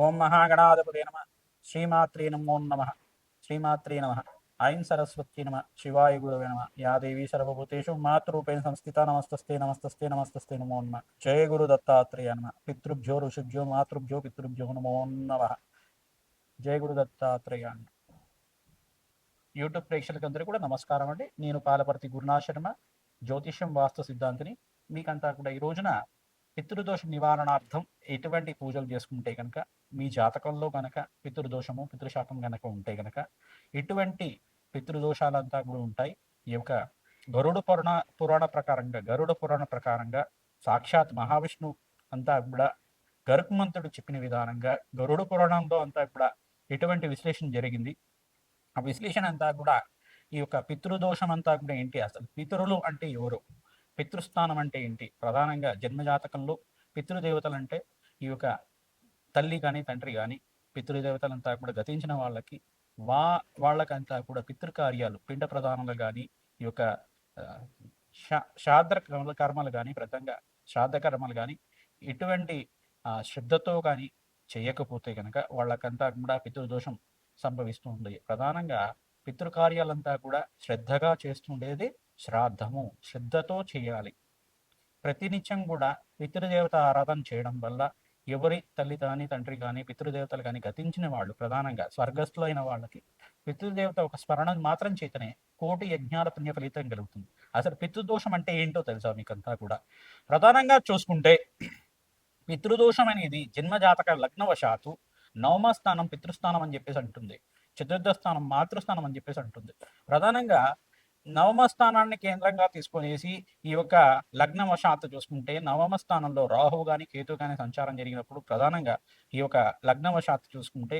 ఓం మహాగణాధిపతి నమ. శ్రీమాత్రే నమో నమ. శ్రీమాత్రే నమ. ఐం సరస్వతి నమ. శివాయ గురవే నమ. యా దేవీ సర్వభూతేషు మాతృపేణ సంస్థిత నమస్తస్తే నమస్తస్తే నమస్తస్తే నమో నమ. జయ గురు దత్తాత్రేయ నమ. పితృభ్యో ఋషిభ్యో మాతృభ్యో పితృభ్యో నమో నమ. జయ గురు దత్తాత్రేయ యూట్యూబ్ ప్రేక్షకులందరూ కూడా నమస్కారం అండి. నేను పాలపర్తి గురునాథ్ శర్మ జ్యోతిష్యం వాస్తు సిద్ధాంతిని. మీకంతా కూడా ఈ రోజున పితృదోష నివారణార్థం ఎటువంటి పూజలు చేసుకుంటే కనుక మీ జాతకంలో కనుక పితృదోషము పితృశాపం కనుక ఉంటే కనుక ఇటువంటి పితృదోషాలంతా కూడా ఉంటాయి. ఈ యొక్క గరుడ పురాణ పురాణ ప్రకారంగా గరుడ పురాణ ప్రకారంగా సాక్షాత్ మహావిష్ణు అంతా కూడా గరుక్మంతుడు చెప్పిన విధానంగా గరుడ పురాణంలో అంతా కూడా ఎటువంటి విశ్లేషణ జరిగింది. ఆ విశ్లేషణ అంతా కూడా ఈ యొక్క పితృదోషం అంతా కూడా ఏంటి? అసలు పితరులు అంటే ఎవరు? పితృస్థానం అంటే ఏంటి? ప్రధానంగా జన్మజాతకంలో పితృదేవతలు అంటే ఈ యొక్క తల్లి కానీ తండ్రి కానీ పితృదేవతలంతా కూడా గతించిన వాళ్ళకి వా వాళ్ళకంతా కూడా పితృకార్యాలు పిండ ప్రధానాలు కానీ ఈ యొక్క ఆ, శా శ్రాద్ధ కర్మలు కర్మలు కానీ ప్రధానంగా శ్రాద్ధ కర్మలు కానీ ఎటువంటి శ్రద్ధతో కానీ చేయకపోతే కనుక వాళ్ళకంతా కూడా పితృదోషం సంభవిస్తుంది. ప్రధానంగా పితృకార్యాలంతా కూడా శ్రద్ధగా చేస్తుండేది శ్రాద్ధము శ్రద్ధతో చేయాలి. ప్రతినిత్యం కూడా పితృదేవత ఆరాధన చేయడం వల్ల ఎవరి తల్లి కానీ తండ్రి కానీ పితృదేవతలు కానీ గతించిన వాళ్ళు ప్రధానంగా స్వర్గస్థులైన వాళ్ళకి పితృదేవత ఒక స్మరణ మాత్రం చేతనే కోటి యజ్ఞాల పుణ్య ఫలితం కలుగుతుంది. అసలు పితృదోషం అంటే ఏంటో తెలుసా మీకంతా కూడా? ప్రధానంగా చూసుకుంటే పితృదోషం అనేది జన్మజాతక లగ్నవశాత్తు నవమ స్థానం పితృస్థానం అని చెప్పేసి అంటుంది. చతుర్థ స్థానం మాతృస్థానం అని చెప్పేసి అంటుంది. ప్రధానంగా నవమ స్థానాన్ని కేంద్రంగా తీసుకునేసి ఈ యొక్క లగ్నవశాత్తు చూసుకుంటే నవమ స్థానంలో రాహువు కానీ కేతు కానీ సంచారం జరిగినప్పుడు ప్రధానంగా ఈ యొక్క లగ్నవశాత్తు చూసుకుంటే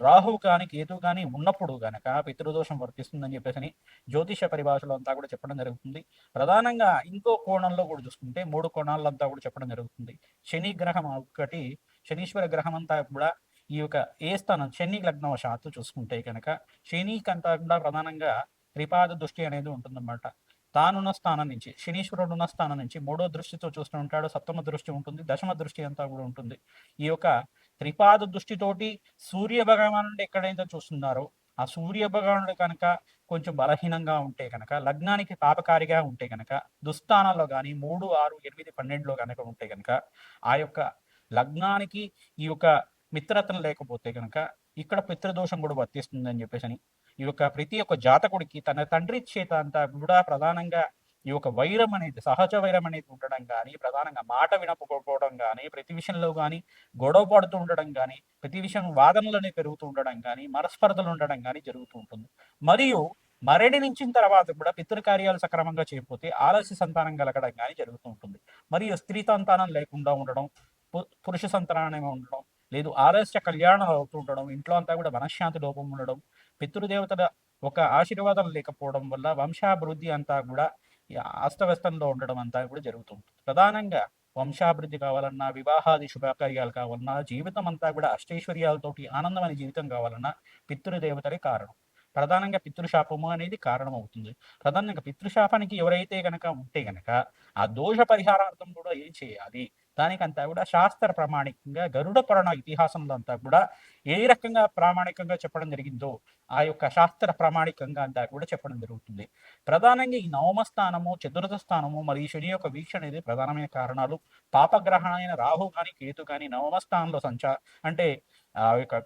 రాహువు కానీ కేతు కానీ ఉన్నప్పుడు కనుక పితృదోషం వర్తిస్తుందని చెప్పేసి జ్యోతిష పరిభాషలో అంతా కూడా చెప్పడం జరుగుతుంది. ప్రధానంగా ఇంకో కోణంలో కూడా చూసుకుంటే మూడు కోణాలంతా కూడా చెప్పడం జరుగుతుంది. శని గ్రహం ఒకటి శనీశ్వర గ్రహం అంతా కూడా ఈ యొక్క ఏ స్థానం శని లగ్నవశాత్తు చూసుకుంటే కనుక శనికంతా కూడా ప్రధానంగా త్రిపాద దృష్టి అనేది ఉంటుందన్నమాట. తానున్న స్థానం నుంచి శనీశ్వరుడు ఉన్న స్థానం నుంచి మూడో దృష్టితో చూస్తూ ఉంటాడు సప్తమ దృష్టి ఉంటుంది దశమ దృష్టి అంతా కూడా ఉంటుంది. ఈ యొక్క త్రిపాద దృష్టితోటి సూర్య భగవానుడు ఎక్కడైతే చూస్తున్నారో ఆ సూర్య భగవానుడు కనుక కొంచెం బలహీనంగా ఉంటే కనుక లగ్నానికి పాపకారిగా ఉంటే కనుక దుస్థానాల్లో కానీ మూడు ఆరు ఎనిమిది పన్నెండులో కనుక ఉంటే కనుక ఆ యొక్క లగ్నానికి ఈ యొక్క మిత్రత్వం లేకపోతే కనుక ఇక్కడ పితృదోషం కూడా వర్తిస్తుందని చెప్పేసి అని ఈ యొక్క ప్రతి ఒక్క జాతకుడికి తన తండ్రి చేత అంతా కూడా ప్రధానంగా ఈ యొక్క వైరం అనేది సహజ వైరం అనేది ఉండడం కానీ ప్రధానంగా మాట వినకపోవడం కానీ ప్రతి విషయంలో కానీ గొడవ పడుతూ ఉండడం కానీ ప్రతి విషయం వాదనలనే పెరుగుతూ ఉండడం కానీ మనస్పర్ధలు ఉండడం కానీ జరుగుతూ ఉంటుంది. మరియు మరణించిన తర్వాత కూడా పితృకార్యాలు సక్రమంగా చేయకపోతే ఆలస్య సంతానం కలగడం కానీ జరుగుతూ ఉంటుంది. మరియు స్త్రీ సంతానం లేకుండా ఉండడం పు- పురుష సంతానం ఉండడం లేదు ఆలస్య కళ్యాణం అవుతూ ఉండడం ఇంట్లో అంతా కూడా మనశ్శాంతి లోపం ఉండడం పితృదేవతల ఒక ఆశీర్వాదం లేకపోవడం వల్ల వంశాభివృద్ధి అంతా కూడా అస్తవ్యస్తంలో ఉండడం అంతా కూడా జరుగుతుంది ప్రధానంగా వంశాభివృద్ధి కావాలన్నా వివాహాది శుభకార్యాలు కావాలన్నా జీవితం అంతా కూడా అష్టైశ్వర్యాలతోటి ఆనందమైన జీవితం కావాలన్నా పితృదేవతలే కారణం. ప్రధానంగా పితృశాపము అనేది కారణం అవుతుంది ప్రధానంగా పితృశాపానికి ఎవరైతే గనక ఉంటే గనక ఆ దోష పరిహారార్థం కూడా ఏం చేయాలి? దానికంతా కూడా శాస్త్ర ప్రామాణికంగా గరుడ పురాణ ఇతిహాసంలో అంతా కూడా ఏ రకంగా ప్రామాణికంగా చెప్పడం జరిగిందో ఆ యొక్క శాస్త్ర ప్రామాణికంగా అంతా కూడా చెప్పడం జరుగుతుంది. ప్రధానంగా ఈ నవమ స్థానము చతుర్థ స్థానము మరియు శని యొక్క వీక్షణ అనేది ప్రధానమైన కారణాలు. పాపగ్రహణమైన రాహు కానీ కేతు కానీ నవమ స్థానంలో సంచా అంటే ఆ యొక్క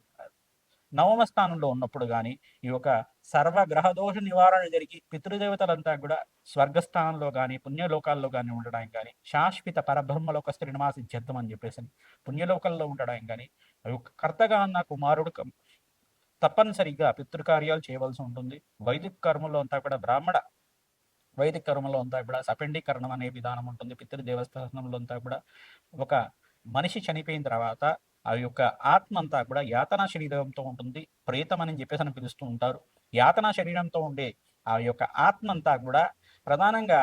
నవమ స్థానంలో ఉన్నప్పుడు కానీ ఈ యొక్క సర్వ గ్రహదోష నివారణ జరిగి పితృదేవతలంతా కూడా స్వర్గస్థానంలో కానీ పుణ్యలోకాల్లో కానీ ఉండడానికి కానీ శాశ్వత పరబ్రహ్మలోక శ్రీనివాసి జద్దం అని చెప్పేసి పుణ్యలోకంలో ఉండడానికి కానీ కర్తగా ఉన్న కుమారుడు తప్పనిసరిగా పితృకార్యాలు చేయవలసి ఉంటుంది. వైదిక కర్మలో అంతా కూడా బ్రాహ్మణ వైదిక కర్మలో అంతా కూడా సపెండీకరణం అనే విధానం ఉంటుంది. పితృదేవస్థానంలో అంతా కూడా ఒక మనిషి చనిపోయిన తర్వాత ఆ యొక్క ఆత్మ అంతా కూడా యాతనా శరీరంతో ఉంటుంది ప్రేతం అని చెప్పేసి అని పిలుస్తూ ఉంటారు. యాతనా శరీరంతో ఉండే ఆ యొక్క ఆత్మ అంతా కూడా ప్రధానంగా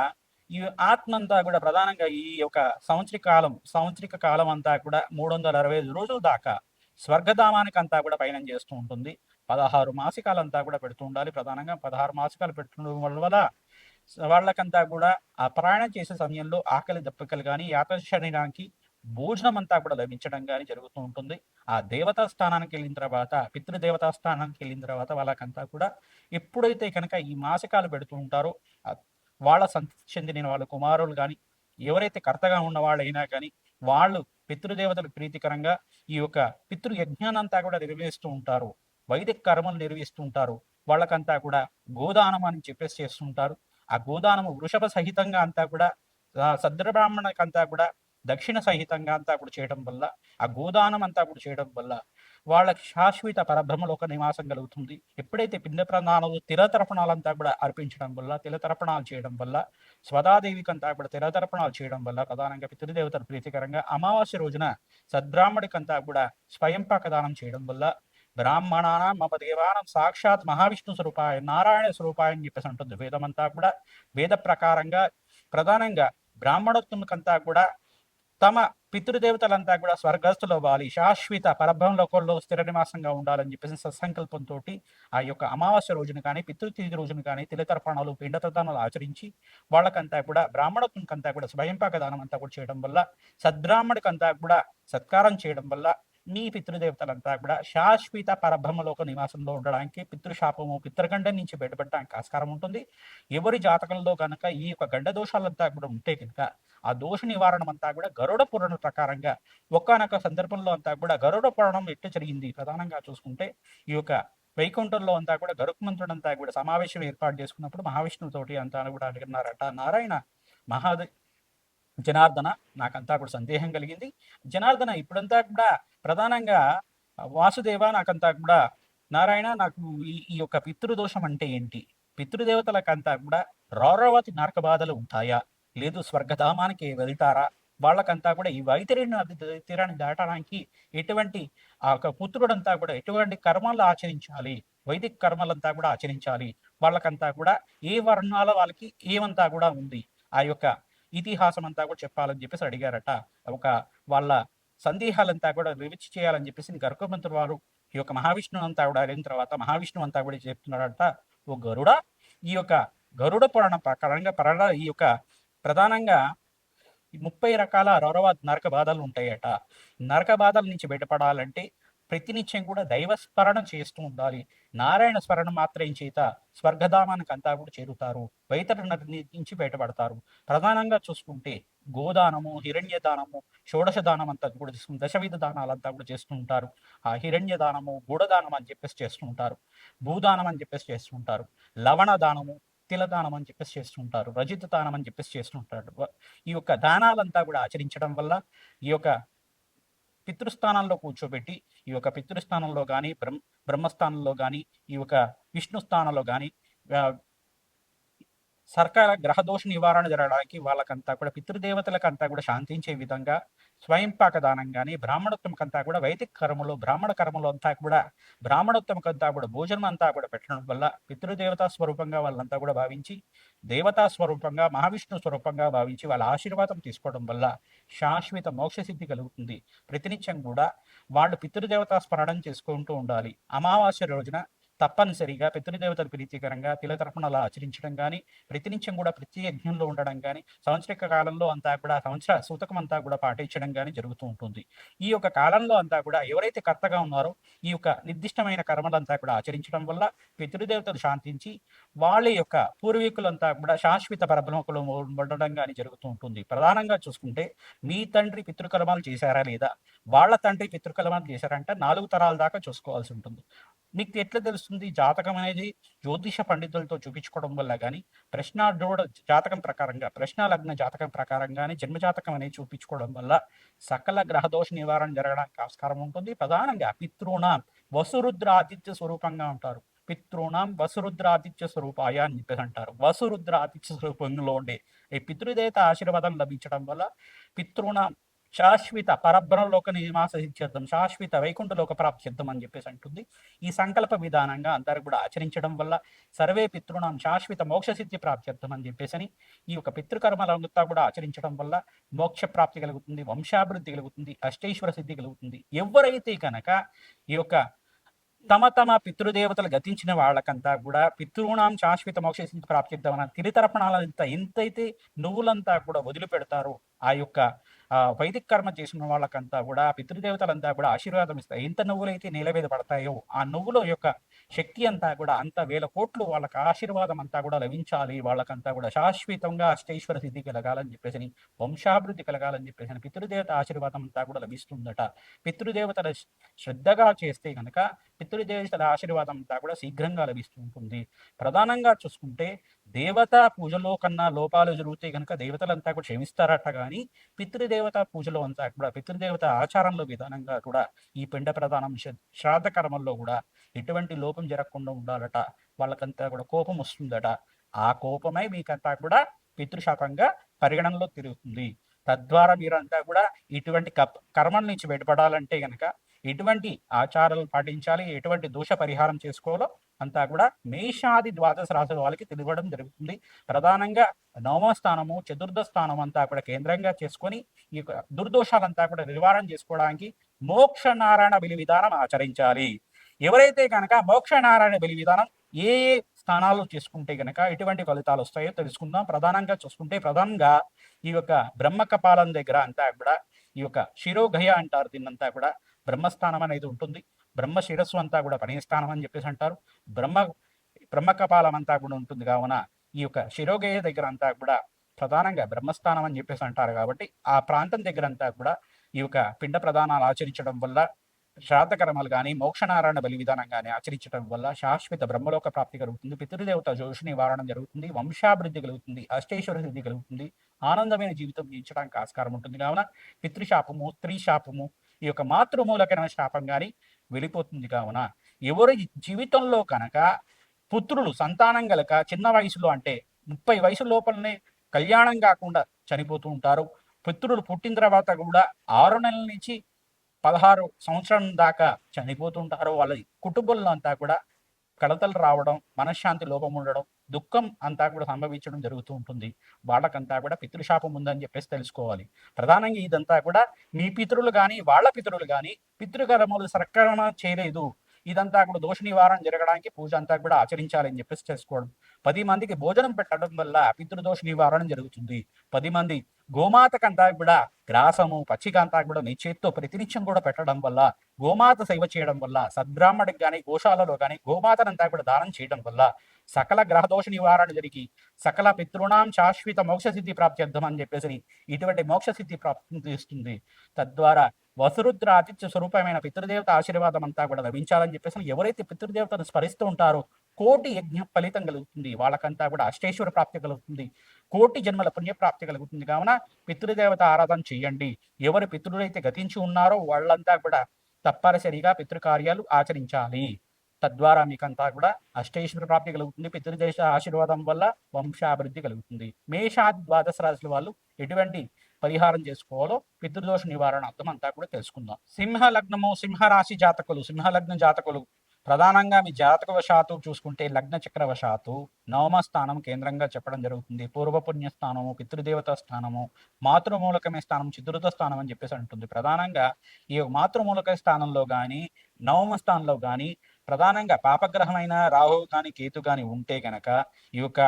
ఈ ఆత్మ అంతా కూడా ప్రధానంగా ఈ యొక్క సంవత్సరిక కాలం సంవత్సరిక కాలం అంతా కూడా మూడు వందల అరవై ఐదు రోజుల దాకా స్వర్గధామానికి అంతా కూడా పయనం చేస్తూ ఉంటుంది. పదహారు మాసికాలంతా కూడా పెడుతూ ఉండాలి. ప్రధానంగా పదహారు మాసికాలు పెడుతుండడం వల్ల వాళ్ళకంతా కూడా ఆ ప్రయాణం చేసే సమయంలో ఆకలి దప్పికలు కానీ యాత్ర శరీరానికి భోజనం అంతా కూడా లభించడం కానీ జరుగుతూ ఉంటుంది. ఆ దేవతా స్థానానికి వెళ్ళిన తర్వాత పితృదేవతా స్థానానికి వెళ్ళిన తర్వాత వాళ్ళకంతా కూడా ఎప్పుడైతే కనుక ఈ మాసికాలు పెడుతూ ఉంటారో వాళ్ళ సంతతి చెందిన వాళ్ళ కుమారులు కానీ ఎవరైతే కర్తగా ఉన్న వాళ్ళైనా కానీ వాళ్ళు పితృదేవతలకు ప్రీతికరంగా ఈ యొక్క పితృ యజ్ఞానంతా కూడా నిర్వహిస్తూ ఉంటారు. వైదిక కర్మలు నిర్వహిస్తూ ఉంటారు. వాళ్ళకంతా కూడా గోదానం అని చెప్పేసి చేస్తుంటారు ఆ గోదానము వృషభ సహితంగా అంతా కూడా సద్రబ్రాహ్మణకంతా కూడా దక్షిణ సహితంగా అంతా కూడా చేయడం వల్ల ఆ గోదానం అంతా కూడా చేయడం వల్ల వాళ్ళకి శాశ్వత పరబ్రహ్మలో ఒక నివాసం కలుగుతుంది. ఎప్పుడైతే పిండ ప్రధానాలు తిరతర్పణాలంతా కూడా అర్పించడం వల్ల తిలతర్పణాలు చేయడం వల్ల స్వదాదేవికి అంతా కూడా తిరతర్పణాలు చేయడం వల్ల ప్రధానంగా పితృదేవతలు ప్రీతికరంగా అమావాస్య రోజున సద్బ్రాహ్మడికంతా కూడా స్వయంపాక దానం చేయడం వల్ల బ్రాహ్మణానం మమ దేవానం సాక్షాత్ మహావిష్ణు స్వరూపాయ నారాయణ స్వరూపాయ అని చెప్పేసి ఉంటుంది వేదమంతా కూడా వేద ప్రకారంగా ప్రధానంగా బ్రాహ్మణోత్తముకంతా కూడా తమ పితృదేవతలంతా కూడా స్వర్గస్థులు వాలి శాశ్వత పరబ్రహ్మలోకంలో స్థిర నివాసంగా ఉండాలని చెప్పేసి సత్సంకల్పంతో ఆ యొక్క అమావాస్య రోజున కానీ పితృతిథి రోజున కానీ తిలతర్పణాలు పిండతర్పణాలు ఆచరించి వాళ్ళకంతా కూడా బ్రాహ్మణకంతా కూడా స్వయంపాక దానం అంతా కూడా చేయడం వల్ల సద్బ్రాహ్మణకంతా కూడా సత్కారం చేయడం వల్ల నీ పితృదేవతలంతా కూడా శాశ్వత పరబ్రహ్మలోక నివాసంలో ఉండడానికి పితృశాపము పితృగండం నుంచి బయటపడడానికి ఆస్కారం ఉంటుంది. ఎవరి జాతకంలో కనుక ఈ యొక్క గండ దోషాలంతా కూడా ఉంటే కనుక ఆ దోష నివారణం అంతా కూడా గరుడ పురాణ ప్రకారంగా ఒక్కనొక సందర్భంలో అంతా కూడా గరుడ పురాణం ఎట్టు జరిగింది ప్రధానంగా చూసుకుంటే ఈ యొక్క వైకుంఠంలో అంతా కూడా గరుక్మంతుడు అంతా కూడా సమావేశం ఏర్పాటు చేసుకున్నప్పుడు మహావిష్ణువుతోటి అంతా కూడా అడిగినారట నారాయణ మహాదే జనార్దన నాకంతా కూడా సందేహం కలిగింది. జనార్దన ఇప్పుడంతా కూడా ప్రధానంగా వాసుదేవ నాకంతా కూడా నారాయణ నాకు ఈ ఈ యొక్క పితృదోషం అంటే ఏంటి? పితృదేవతలకంతా కూడా రౌరవతి నరక బాధలు ఉంటాయా? లేదు స్వర్గధామానికి వెళ్తారా? వాళ్ళకంతా కూడా ఈ వైతరిని తీరాన్ని దాటడానికి ఎటువంటి ఆ యొక్క పుత్రుడంతా కూడా ఎటువంటి కర్మలు ఆచరించాలి? వైదిక కర్మలంతా కూడా ఆచరించాలి. వాళ్ళకంతా కూడా ఏ వర్ణాల వాళ్ళకి ఏమంతా కూడా ఉంది? ఆ యొక్క ఇతిహాసం అంతా కూడా చెప్పాలని చెప్పేసి అడిగారట. ఒక వాళ్ళ సందేహాలంతా కూడా వివచ్చి చేయాలని చెప్పేసి గర్భమంత్రి వారు ఈ యొక్క మహావిష్ణువు అంతా కూడా అయిన తర్వాత మహావిష్ణువు అంతా కూడా చెప్తున్నాడట ఓ గరుడ ఈ యొక్క గరుడ పురాణ ప్రకారంగా పరణ ఈ యొక్క ప్రధానంగా ముప్పై రకాల రౌరవ నరక బాధలు ఉంటాయట. నరక బాధల నుంచి బయటపడాలంటే ప్రతినిత్యం కూడా దైవ స్మరణ చేస్తూ ఉండాలి. నారాయణ స్మరణ మాత్రం చేత స్వర్గధామానికి అంతా కూడా చేరుతారు. వైతర నుంచి బయటపడతారు. ప్రధానంగా చూసుకుంటే గోదానము హిరణ్య దానము షోడశ దానం అంతా కూడా చేసుకుని దశవిధ దానాలంతా కూడా చేస్తూ ఉంటారు. ఆ హిరణ్య దానము గూఢదానం అని చెప్పేసి చేస్తూ ఉంటారు. భూదానం అని చెప్పేసి చేస్తూ ఉంటారు. లవణ దానము తిలదానం అని చెప్పేసి చేస్తుంటారు రజిత దానం అని చెప్పేసి చేస్తుంటారు ఈ యొక్క దానాలంతా కూడా ఆచరించడం వల్ల ఈ యొక్క పితృస్థానంలో కూర్చోబెట్టి ఈ యొక్క పితృస్థానంలో కానీ బ్రహ్మ బ్రహ్మస్థానంలో కానీ ఈ యొక్క విష్ణు స్థానంలో కానీ సర్కార గ్రహదోష నివారణ జరగడానికి వాళ్ళకంతా కూడా పితృదేవతలకంతా కూడా శాంతించే విధంగా స్వయంపాక దానం కానీ బ్రాహ్మణోత్తమకంతా కూడా వైదిక కర్మలు బ్రాహ్మణ కర్మలు అంతా కూడా బ్రాహ్మణోత్తమకంతా కూడా భోజనం అంతా కూడా పెట్టడం వల్ల పితృదేవతా స్వరూపంగా వాళ్ళంతా కూడా భావించి దేవతా స్వరూపంగా మహావిష్ణు స్వరూపంగా భావించి వాళ్ళ ఆశీర్వాదం తీసుకోవడం వల్ల శాశ్వత మోక్ష సిద్ధి కలుగుతుంది. ప్రతినిత్యం కూడా వాళ్ళు పితృదేవతా స్మరణం చేసుకుంటూ ఉండాలి. అమావాస్య రోజున తప్పనిసరిగా పితృదేవతలు ప్రీతికరంగా అలా ఆచరించడం కానీ ప్రతినిత్యం కూడా ప్రతి యజ్ఞంలో ఉండడం కానీ సంవత్సరిక కాలంలో అంతా కూడా సంవత్సర సూతకం అంతా కూడా పాటించడం కానీ జరుగుతూ ఉంటుంది. ఈ యొక్క కాలంలో అంతా కూడా ఎవరైతే కర్తగా ఉన్నారో ఈ యొక్క నిర్దిష్టమైన కర్మలంతా కూడా ఆచరించడం వల్ల పితృదేవతలు శాంతించి వాళ్ళ యొక్క పూర్వీకులంతా కూడా శాశ్వత పరబ్రహ్మకులు ఉండడం కానీ జరుగుతూ ఉంటుంది. ప్రధానంగా చూసుకుంటే మీ తండ్రి పితృకర్మాలు చేశారా లేదా? వాళ్ళ తండ్రి పితృకర్మాలు చేశారంటే నాలుగు తరాల దాకా చూసుకోవాల్సి ఉంటుంది. మీకు ఎట్లా తెలుస్తుంది జాతకం అనేది జ్యోతిష పండితులతో చూపించుకోవడం వల్ల కానీ ప్రశ్నార్థోడ జాతకం ప్రకారంగా ప్రశ్న లగ్న జాతకం ప్రకారంగానే జన్మ జాతకం అనేది చూపించుకోవడం వల్ల సకల గ్రహదోష నివారణ జరగడానికి ఆస్కారం ఉంటుంది. ప్రధానంగా పితృణాం వసురుద్ర ఆతిథ్య స్వరూపంగా ఉంటారు. పితృణాం ఆతిథ్య స్వరూపాయ అని చెప్పేసి అంటారు. వసురుద్ర ఆతిథ్య స్వరూపంలో ఉండే ఈ పితృదేవత ఆశీర్వాదం లభించడం వల్ల పితృణాం శాశ్వత పరబ్రహ్మలోక నివాస సిద్ధ్యర్థం శాశ్వత వైకుంఠలోక ప్రాప్త్యర్థం అని చెప్పేసి అంటుంది. ఈ సంకల్ప విధానంగా అందరూ కూడా ఆచరించడం వల్ల సర్వే పితృణం శాశ్వత మోక్ష సిద్ధి ప్రాప్త్యర్థం అని చెప్పేసి ఈ యొక్క పితృకర్మలంతా కూడా ఆచరించడం వల్ల మోక్ష ప్రాప్తి కలుగుతుంది వంశాభివృద్ధి కలుగుతుంది అష్టేశ్వర సిద్ధి కలుగుతుంది. ఎవరైతే కనుక ఈ యొక్క తమ తమ పితృదేవతలు గతించిన వాళ్ళకంతా కూడా పితృణాం శాశ్వత మోక్ష ప్రాప్తిద్దామని ప్రాప్తిద్దామన్న ఎంతైతే నువ్వులంతా కూడా వదిలిపెడతారో ఆ యొక్క వైదిక కర్మ చేసిన వాళ్ళకంతా కూడా పితృదేవతలంతా కూడా ఆశీర్వాదం ఇస్తాయి. ఎంత నువ్వులైతే నేల మీద పడతాయో ఆ నువ్వుల యొక్క శక్తి అంతా కూడా అంత వేల కోట్లు వాళ్ళకి ఆశీర్వాదం అంతా కూడా లభించాలి వాళ్ళకంతా కూడా శాశ్వతంగా అష్టైశ్వర సిద్ధి కలగాలని చెప్పేసి వంశాభివృద్ధి కలగాలని చెప్పేసి పితృదేవత ఆశీర్వాదం అంతా కూడా లభిస్తుందట. పితృదేవతల శ్రద్ధగా చేస్తే కనుక పితృదేవతల ఆశీర్వాదం అంతా కూడా శీఘ్రంగా లభిస్తూ ఉంటుంది ప్రధానంగా చూసుకుంటే దేవతా పూజలో కన్నా లోపాలు జరిగితే కనుక దేవతలంతా కూడా క్షమిస్తారట కానీ పితృదేవత పూజలో అంతా కూడా పితృదేవత ఆచారంలో విధానంగా కూడా ఈ పిండ ప్రధానం శ్రాద్ధ కర్మల్లో కూడా ఎటువంటి లోపం జరగకుండా ఉండాలట. వాళ్ళకంతా కూడా కోపం వస్తుందట. ఆ కోపమై మీకంతా కూడా పితృశాపంగా పరిగణనలో తిరుగుతుంది. తద్వారా మీరంతా కూడా ఇటువంటి కప్ కర్మల నుంచి బయటపడాలంటే గనక ఎటువంటి ఆచారాలు పాటించాలి ఎటువంటి దోష పరిహారం చేసుకోవాలో అంతా కూడా మేషాది ద్వాదశ రాశుల వాళ్ళకి తెలియడం జరుగుతుంది. ప్రధానంగా నవమ స్థానము చతుర్థ స్థానం అంతా కూడా కేంద్రంగా చేసుకొని ఈ దుర్దోషాలంతా కూడా నివారణ చేసుకోవడానికి మోక్ష నారాయణ బలి విధానం ఆచరించాలి. ఎవరైతే కనుక మోక్ష నారాయణ బలి విధానం ఏ ఏ స్థానాలు చేసుకుంటే గనక ఎటువంటి ఫలితాలు వస్తాయో తెలుసుకుందాం. ప్రధానంగా చూసుకుంటే ప్రధానంగా ఈ యొక్క బ్రహ్మ కపాలం దగ్గర అంతా కూడా ఈ యొక్క శిరోగయ అంటారు. దీన్నంతా కూడా బ్రహ్మస్థానం అనేది ఉంటుంది. బ్రహ్మ శిరస్సు అంతా కూడా పణిస్థానం అని చెప్పేసి అంటారు. బ్రహ్మ బ్రహ్మ కపాలం అంతా కూడా ఉంటుంది కావున ఈ యొక్క శిరోగయ దగ్గర అంతా కూడా ప్రధానంగా బ్రహ్మస్థానం అని చెప్పేసి అంటారు కాబట్టి ఆ ప్రాంతం దగ్గర అంతా కూడా ఈ యొక్క పిండ ప్రధానాలు ఆచరించడం వల్ల శ్రాద్ధకర్మలు కానీ మోక్షనారాయణ బలి విధానం కానీ ఆచరించడం వల్ల శాశ్వత బ్రహ్మలోక ప్రాప్తి కలుగుతుంది. పితృదేవత జోషి నివారణ జరుగుతుంది. వంశాభివృద్ధి కలుగుతుంది. అష్టేశ్వర సిద్ధి కలుగుతుంది. ఆనందమైన జీవితం జీవించడానికి ఆస్కారం ఉంటుంది. కావున పితృశాపము స్త్రీ శాపము ఈ యొక్క మాతృమూలకమైన శాపం కానీ వెళ్ళిపోతుంది. కావున ఎవరి జీవితంలో కనుక పుత్రులు సంతానం గలక చిన్న వయసులో అంటే ముప్పై వయసు లోపలనే కళ్యాణం కాకుండా చనిపోతూ ఉంటారు. పుత్రులు పుట్టిన తర్వాత కూడా ఆరు నెలల నుంచి పదహారు సంవత్సరం దాకా చనిపోతుంటారు వాళ్ళ కుటుంబంలో అంతా కూడా కలతలు రావడం మనశ్శాంతి లోపం ఉండడం దుఃఖం అంతా కూడా సంభవించడం జరుగుతూ ఉంటుంది. వాళ్ళకంతా కూడా పితృశాపం ఉందని చెప్పేసి తెలుసుకోవాలి. ప్రధానంగా ఇదంతా కూడా మీ పితరులు కానీ వాళ్ళ పితరులు కానీ పితృకర్మలు సక్రమణ చేయలేదు. ఇదంతా కూడా దోష నివారణ జరగడానికి పూజ అంతా కూడా ఆచరించాలని చెప్పేసి చేసుకోవడం. పది మందికి భోజనం పెట్టడం వల్ల పితృదోష నివారణ జరుగుతుంది. పది మంది గోమాతకంతా కూడా గ్రాసము పచ్చికంతా కూడా నీ చేత్తో ప్రతినిత్యం కూడా పెట్టడం వల్ల గోమాత సేవ చేయడం వల్ల సద్బ్రాహ్మడికి కానీ గోశాలలో కానీ గోమాతనంతా కూడా దానం చేయడం వల్ల సకల గ్రహదోష నివారణ జరిగి సకల పితృణాం శాశ్వత మోక్ష సిద్ధి ప్రాప్త్యర్థం అని చెప్పేసి ఇటువంటి మోక్ష సిద్ధి ప్రాప్తిస్తుంది తద్వారా వసురుద్ర ఆతిథ్య స్వరూపమైన పితృదేవత ఆశీర్వాదం అంతా కూడా లభించాలని చెప్పేసి ఎవరైతే పితృదేవతను స్మరిస్తూ ఉంటారో కోటి యజ్ఞ ఫలితం కలుగుతుంది. వాళ్ళకంతా కూడా అష్టేశ్వర ప్రాప్తి కలుగుతుంది. కోటి జన్మల పుణ్య ప్రాప్తి కలుగుతుంది. కావున పితృదేవత ఆరాధన చేయండి. ఎవరు పితృలైతే గతించి ఉన్నారో వాళ్ళంతా కూడా తప్పనిసరిగా పితృకార్యాలు ఆచరించాలి. తద్వారా మీకంతా కూడా అష్టేశ్వర ప్రాప్తి కలుగుతుంది. పితృదేశ ఆశీర్వాదం వల్ల వంశాభివృద్ధి కలుగుతుంది. మేషాది ద్వాదశ రాశుల వాళ్ళు ఎటువంటి పరిహారం చేసుకోవాలో పితృదోష నివారణ అర్థం అంతా కూడా తెలుసుకుందాం. సింహ లగ్నము సింహరాశి జాతకులు సింహలగ్న జాతకులు. ప్రధానంగా మీ జాతక వశాత్తు చూసుకుంటే లగ్న చక్ర వశాత్తు నవమ స్థానం కేంద్రంగా చెప్పడం జరుగుతుంది. పూర్వపుణ్య స్థానము పితృదేవత స్థానము మాతృమూలకమే స్థానం చతుర్థ స్థానం అని చెప్పేసి అంటుంది. ప్రధానంగా ఈ యొక్క మాతృమూలక స్థానంలో కానీ నవమ స్థానంలో కానీ ప్రధానంగా పాపగ్రహమైన రాహువు కానీ కేతు కానీ ఉంటే గనక ఈ యొక్క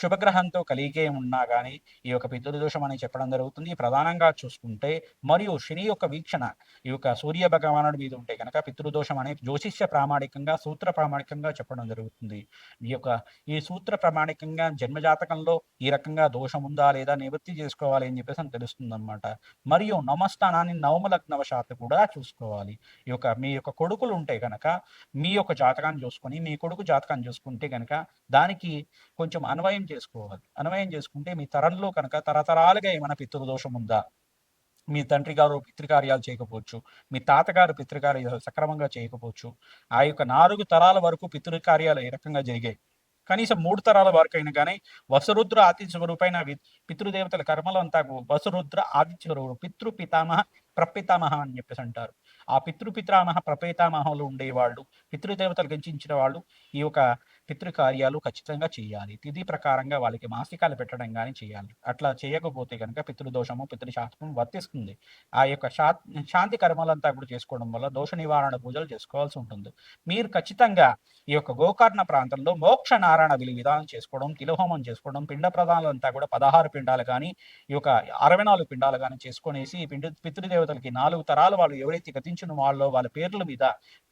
శుభగ్రహంతో కలిగే ఉన్నా కానీ ఈ యొక్క పితృదోషం అని చెప్పడం జరుగుతుంది. ప్రధానంగా చూసుకుంటే మరియు శని యొక్క వీక్షణ ఈ యొక్క సూర్య భగవానుడి మీద ఉంటే కనుక పితృదోషం అనేది జ్యోతిష్య ప్రామాణికంగా సూత్ర ప్రామాణికంగా చెప్పడం జరుగుతుంది. ఈ యొక్క ఈ సూత్ర ప్రామాణికంగా జన్మజాతకంలో ఈ రకంగా దోషం ఉందా లేదా నివృత్తి చేసుకోవాలి అని చెప్పేసి అని తెలుస్తుంది అనమాట మరియు నమస్థానాన్ని నవమ లగ్నవశాత్తు కూడా చూసుకోవాలి. ఈ యొక్క మీ యొక్క కొడుకులు ఉంటే కనుక మీ యొక్క జాతకాన్ని చూసుకొని మీ కొడుకు జాతకాన్ని చూసుకుంటే కనుక దానికి కొంచెం అన్వయం చేసుకోవాలి. అన్వయం చేసుకుంటే మీ తరంలో కనుక తరతరాలుగా ఏమైనా పితృదోషం ఉందా? మీ తండ్రి గారు పితృకార్యాలు చేయకపోవచ్చు. మీ తాతగారు పితృకార్యాలు సక్రమంగా చేయకపోవచ్చు. ఆ యొక్క నాలుగు తరాల వరకు పితృకార్యాలు ఏ రకంగా జరిగాయి? కనీసం మూడు తరాల వరకు అయినా కానీ వసురుద్ర ఆదిత్య స్వరూపైన పితృదేవతల కర్మలు అంతా కు- వసురుద్ర ఆదిత్య స్వరూపుడు పితృ పితామహ ప్రపితామహ అని చెప్పేసి అంటారు. ఆ పితృపితామహ ప్రపేతామహంలో ఉండేవాళ్ళు పితృదేవతలు గెలిచించిన వాళ్ళు ఈ యొక్క పితృకార్యాలు ఖచ్చితంగా చేయాలి. తిథి ప్రకారంగా వాళ్ళకి మాసికాలు పెట్టడం కానీ చేయాలి. అట్లా చేయకపోతే కనుక పితృదోషము పితృశాస్త్రం వర్తిస్తుంది. ఆ యొక్క శాంతి కర్మలంతా కూడా చేసుకోవడం వల్ల దోష నివారణ పూజలు చేసుకోవాల్సి ఉంటుంది. మీరు ఖచ్చితంగా ఈ యొక్క గోకర్ణ ప్రాంతంలో మోక్ష నారాయణ విలి విధానం చేసుకోవడం తిలహోమం చేసుకోవడం పిండ ప్రధానాలంతా కూడా పదహారు పిండాలు కానీ ఈ యొక్క అరవై నాలుగు పిండాలు కానీ చేసుకునేసి ఈ పిండి పితృదేవతలకి నాలుగు తరాలు వాళ్ళు ఎవరైతే గతించిన వాళ్ళో వాళ్ళ పేర్ల మీద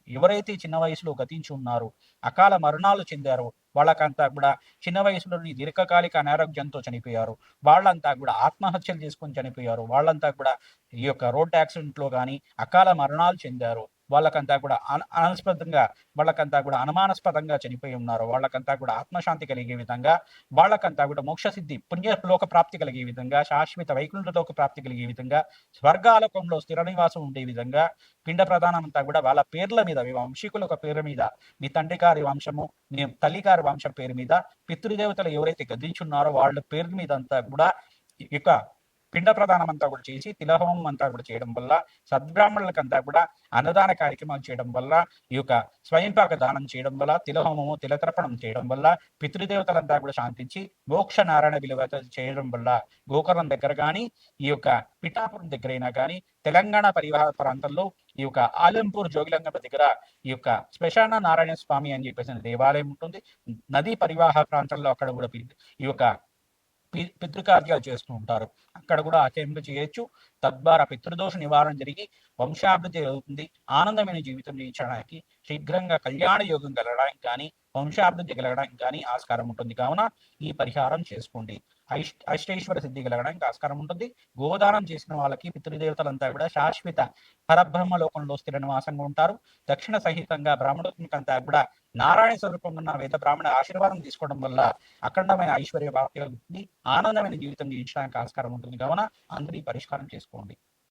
ఎవరైతే చిన్న వయసులో గతించి ఉన్నారో అకాల మరణాలు చెందారో వాళ్ళకంతా కూడా చిన్న వయసులోని దీర్ఘకాలిక అనారోగ్యంతో చనిపోయారు. వాళ్ళంతా కూడా ఆత్మహత్యలు చేసుకొని చనిపోయారు. వాళ్ళంతా కూడా ఈ యొక్క రోడ్ యాక్సిడెంట్లో కానీ అకాల మరణాలు చెందారు. వాళ్ళకంతా కూడా అన అనస్పదంగా వాళ్ళకంతా కూడా అనుమానాస్పదంగా చనిపోయి ఉన్నారు. వాళ్ళకంతా కూడా ఆత్మశాంతి కలిగే విధంగా వాళ్ళకంతా కూడా మోక్ష సిద్ధి పుణ్యలోక ప్రాప్తి కలిగే విధంగా శాశ్వత వైకుంఠలోక ప్రాప్తి కలిగే విధంగా స్వర్గాలోకంలో స్థిర నివాసం ఉండే విధంగా పిండ ప్రధానం అంతా కూడా వాళ్ళ పేర్ల మీద మీ వంశీకుల పేరు మీద మీ తండ్రి గారి వంశము మీ తల్లి గారి వంశం పేరు మీద పితృదేవతలు ఎవరైతే గద్దించున్నారో వాళ్ళ పేరు మీద అంతా కూడా ఇక యొక్క పిండ ప్రదానం అంతా కూడా చేసి తిలహోమం అంతా కూడా చేయడం వల్ల సద్బ్రాహ్మణులకంతా కూడా అన్నదాన కార్యక్రమాలు చేయడం వల్ల ఈ యొక్క స్వయంపాక దానం చేయడం వల్ల తిలహోమము తిలతర్పణం చేయడం వల్ల పితృదేవతలంతా కూడా శాంతించి మోక్ష నారాయణ విలువ చేయడం వల్ల గోకర్ణం దగ్గర కానీ ఈ యొక్క పిఠాపురం దగ్గరైనా కానీ తెలంగాణ పరివాహ ప్రాంతంలో ఈ యొక్క ఆలంపూర్ జోగిలంగ దగ్గర ఈ యొక్క శ్మశాన నారాయణ స్వామి అని చెప్పేసిన దేవాలయం ఉంటుంది. నదీ పరివాహ ప్రాంతంలో అక్కడ కూడా ఈ యొక్క పితృకార్యాలు చేస్తూ ఉంటారు. అక్కడ కూడా ఆచరణ చేయొచ్చు. తద్వారా పితృదోష నివారణ జరిగి వంశాభివృద్ధి జరుగుతుంది ఆనందమైన జీవితం జీవించడానికి శీఘ్రంగా కళ్యాణ యోగం కలగడానికి కానీ వంశాభివృద్ధి కలగడానికి కానీ ఆస్కారం ఉంటుంది. కావున ఈ పరిహారం చేసుకోండి. అష్టైశ్వర సిద్ధి కలగడానికి ఆస్కారం ఉంటుంది. గోదానం చేసిన వాళ్ళకి పితృదేవతలంతా కూడా శాశ్వత పరబ్రహ్మ లోకంలో స్థిర నివాసంగా ఉంటారు. దక్షిణ సహితంగా బ్రాహ్మణోత్మకంతా కూడా నారాయణ స్వరూపంలో ఉన్న వేద బ్రాహ్మణ ఆశీర్వాదం తీసుకోవడం వల్ల అఖండమైన ఐశ్వర్య ప్రాప్తి ఆనందమైన జీవితం జీవించడానికి ఆస్కారం ఉంటుంది. కావున అందరూ పరిష్కారం చేసుకోండి. morning.